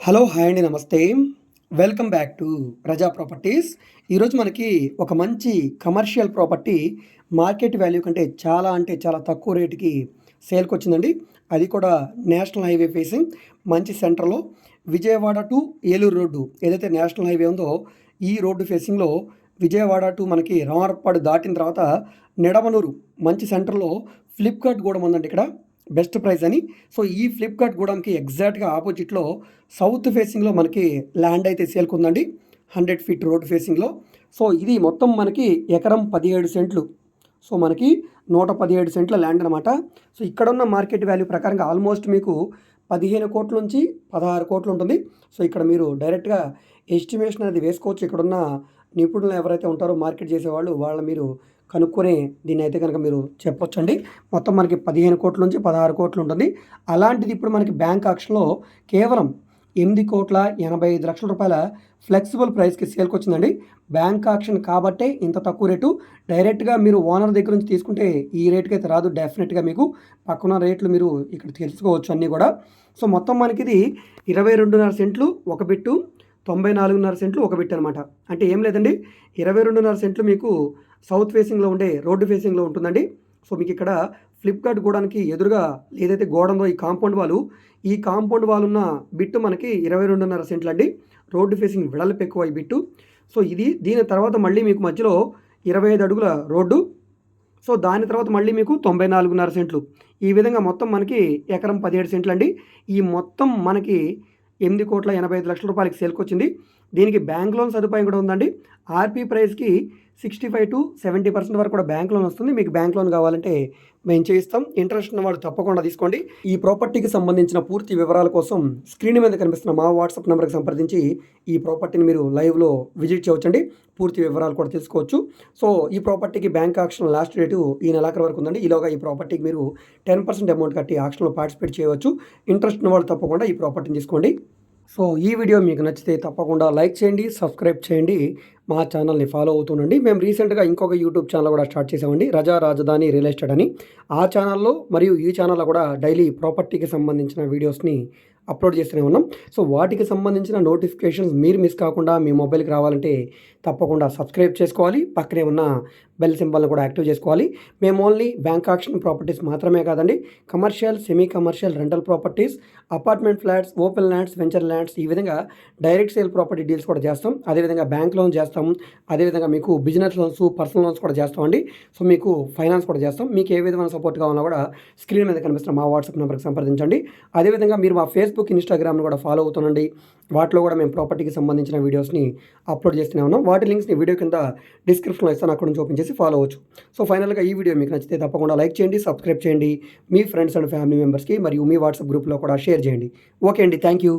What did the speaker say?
Hello hi అండి నమస్తే. Welcome back to Praja properties. ఈరోజు మనకి ఒక మంచి కమర్షియల్ ప్రాపర్టీ మార్కెట్ వాల్యూ కంటే చాలా అంటే చాలా తక్కువ రేటుకి సేల్కి వచ్చిందండి. అది కూడా నేషనల్ హైవే ఫేసింగ్ మంచి సెంటర్లో. విజయవాడ టు ఏలూరు రోడ్డు ఏదైతే నేషనల్ హైవే ఉందో ఈ రోడ్డు ఫేసింగ్లో విజయవాడ టు మనకి రామరపాడు దాటిన తర్వాత నిడమనూరు మంచి సెంటర్లో ఫ్లిప్కార్ట్ కూడా ఉందండి ఇక్కడ. బెస్ట్ ప్రైస్ అని. సో ఈ ఫ్లిప్కార్ట్ గూడెంకి ఎగ్జాక్ట్గా ఆపోజిట్లో సౌత్ ఫేసింగ్లో మనకి ల్యాండ్ అయితే సేల్కుందండి. హండ్రెడ్ ఫీట్ రోడ్ ఫేసింగ్లో. సో ఇది మొత్తం మనకి ఎకరం పదిహేడు సెంట్లు. సో మనకి నూట పదిహేడు సెంట్ల ల్యాండ్ అనమాట సో ఇక్కడున్న మార్కెట్ వాల్యూ ప్రకారంగా ఆల్మోస్ట్ మీకు పదిహేను కోట్ల నుంచి పదహారు కోట్లు ఉంటుంది. సో ఇక్కడ మీరు డైరెక్ట్గా ఎస్టిమేషన్ అనేది వేసుకోవచ్చు. ఇక్కడున్న నిపుణులు ఎవరైతే ఉంటారో మార్కెట్ చేసేవాళ్ళు వాళ్ళ మీరు కనుక్కొని దీన్ని అయితే కనుక మీరు చెప్పొచ్చండి. మొత్తం మనకి పదిహేను కోట్ల నుంచి పదహారు కోట్లు ఉంటుంది. అలాంటిది ఇప్పుడు మనకి బ్యాంక్ ఆక్షన్లో కేవలం ఎనిమిది కోట్ల ఎనభై ఐదు లక్షల రూపాయల ఫ్లెక్సిబుల్ ప్రైస్కి సేల్కి వచ్చిందండి. బ్యాంక్ ఆక్షన్ కాబట్టే ఇంత తక్కువ రేటు. డైరెక్ట్గా మీరు ఓనర్ దగ్గర నుంచి తీసుకుంటే ఈ రేటుకి అయితే రాదు. డెఫినెట్గా మీకు పక్కన రేట్లు మీరు ఇక్కడ తెలుసుకోవచ్చు అన్నీ కూడా. సో మొత్తం మనకి ఇది ఇరవై రెండున్నర సెంట్లు ఒక బిట్టు తొంభై నాలుగున్నర సెంట్లు ఒక బిట్ అనమాట అంటే ఏం లేదండి ఇరవై రెండున్నర సెంట్లు మీకు సౌత్ ఫేసింగ్లో ఉండే రోడ్డు ఫేసింగ్లో ఉంటుందండి. సో మీకు ఇక్కడ ఫ్లిప్కార్ట్ గోడానికి ఎదురుగా ఏదైతే గోడంలో ఈ కాంపౌండ్ వాళ్ళు ఈ కాంపౌండ్ వాళ్ళు ఉన్న బిట్టు మనకి ఇరవై రెండున్నర సెంట్లు అండి రోడ్డు ఫేసింగ్ వెడల్పు ఎక్కువ ఈ బిట్టు. సో ఇది దీని తర్వాత మళ్ళీ మీకు మధ్యలో ఇరవై ఐదు అడుగుల రోడ్డు. సో దాని తర్వాత మళ్ళీ మీకు తొంభై నాలుగున్నర సెంట్లు. ఈ విధంగా మొత్తం మనకి ఎకరం పదిహేడు సెంట్లు అండి ఈ మొత్తం మనకి ఎనిమిది కోట్ల ఎనభై ఐదు లక్షల రూపాయలకి సేల్కొచ్చింది. దీనికి బ్యాంక్ లోన్ సదుపాయం కూడా ఉందండి. ఆర్పీ ప్రైస్కి sixty five to seventy percent వరకు కూడా బ్యాంక్ లోన్ వస్తుంది. మీకు బ్యాంక్ లోన్ కావాలంటే మేము చేయిస్తాం. ఇంట్రెస్ట్ ఉన్న వాళ్ళు తప్పకుండా తీసుకోండి. ఈ ప్రాపర్టీకి సంబంధించిన పూర్తి వివరాల కోసం స్క్రీన్ మీద కనిపిస్తున్న మా వాట్సాప్ నెంబర్కి సంప్రదించి ఈ ప్రాపర్టీని మీరు లైవ్లో విజిట్ చేయవచ్చండి. పూర్తి వివరాలు కూడా తెలుసుకోవచ్చు. సో ఈ ప్రాపర్టీకి బ్యాంక్ ఆక్షన్ లాస్ట్ డేటు ఈ నెలాఖరు వరకు ఉందండి. ఈలోగా ఈ ప్రాపర్టీకి మీరు టెన్ పర్సెంట్ అమౌంట్ కట్టి ఆక్షన్లో పార్టిసిపేట్ చేయవచ్చు. ఇంట్రెస్ట్ ఉన్న వాళ్ళు తప్పకుండా ఈ ప్రాపర్టీని తీసుకోండి. సో ఈ వీడియో మీకు నచ్చితే తప్పకుండా లైక్ చేయండి సబ్స్క్రైబ్ చేయండి. మా ఛానల్ని ఫాలో అవుతుండండి మేము రీసెంట్గా ఇంకొక యూట్యూబ్ ఛానల్ కూడా స్టార్ట్ చేసామండి. రజా రాజధాని రియల్ ఎస్టేట్ అని. ఆ ఛానల్లో మరియు ఈ ఛానల్లో కూడా డైలీ ప్రాపర్టీకి సంబంధించిన వీడియోస్ని అప్లోడ్ చేస్తూనే ఉన్నాం. సో వాటికి సంబంధించిన నోటిఫికేషన్స్ మీరు మిస్ కాకుండా మీ మొబైల్కి రావాలంటే తప్పకుండా సబ్స్క్రైబ్ చేసుకోవాలి. పక్కనే ఉన్న బెల్ సింబల్ని కూడా యాక్టివ్ చేసుకోవాలి. మేము ఓన్లీ బ్యాంక్ ఆక్షన్ ప్రాపర్టీస్ మాత్రమే కాదండి. Commercial semi commercial rental properties apartment flats open lands venture lands ఈ విధంగా డైరెక్ట్ సేల్ ప్రాపర్టీ డీల్స్ కూడా చేస్తాం. అదేవిధంగా బ్యాంక్ లోన్ చేస్తాం. అదేవిధంగా మీకు బిజినెస్ లోన్స్ పర్సనల్ లోన్స్ కూడా చేస్తామండి. సో మీకు ఫైనాన్స్ కూడా చేస్తాం. మీకు ఏ విధమైన సపోర్ట్ కావాలన్నా కూడా స్క్రీన్ మీద కనిపిస్తున్న మా వాట్సాప్ నెంబర్కి సంప్రదించండి. అదేవిధంగా మీరు మా ఫేస్బుక్ ఇన్స్టాగ్రామ్ను కూడా ఫాలో అవుతుండండి. వాటిలో కూడా మేము ప్రాపర్టీకి సంబంధించిన వీడియోస్ని అప్లోడ్ చేస్తూనే ఉన్నాం. వాటి లింక్స్ని వీడియో కింద డిస్క్రిప్షన్లో ఇస్తాను. అక్కడ నుంచి ఓపెన్ చేసి ఫాలో అవ్వచ్చు. సో ఫైనల్గా ఈ వీడియో మీకు నచ్చితే తప్పకుండా లైక్ చేయండి సబ్స్క్రైబ్ చేయండి. మీ ఫ్రెండ్స్ అండ్ ఫ్యామిలీ మెంబర్స్కి మరియు మీ వాట్సాప్ గ్రూప్లో కూడా షేర్ చేయండి. ఓకే అండి. Thank you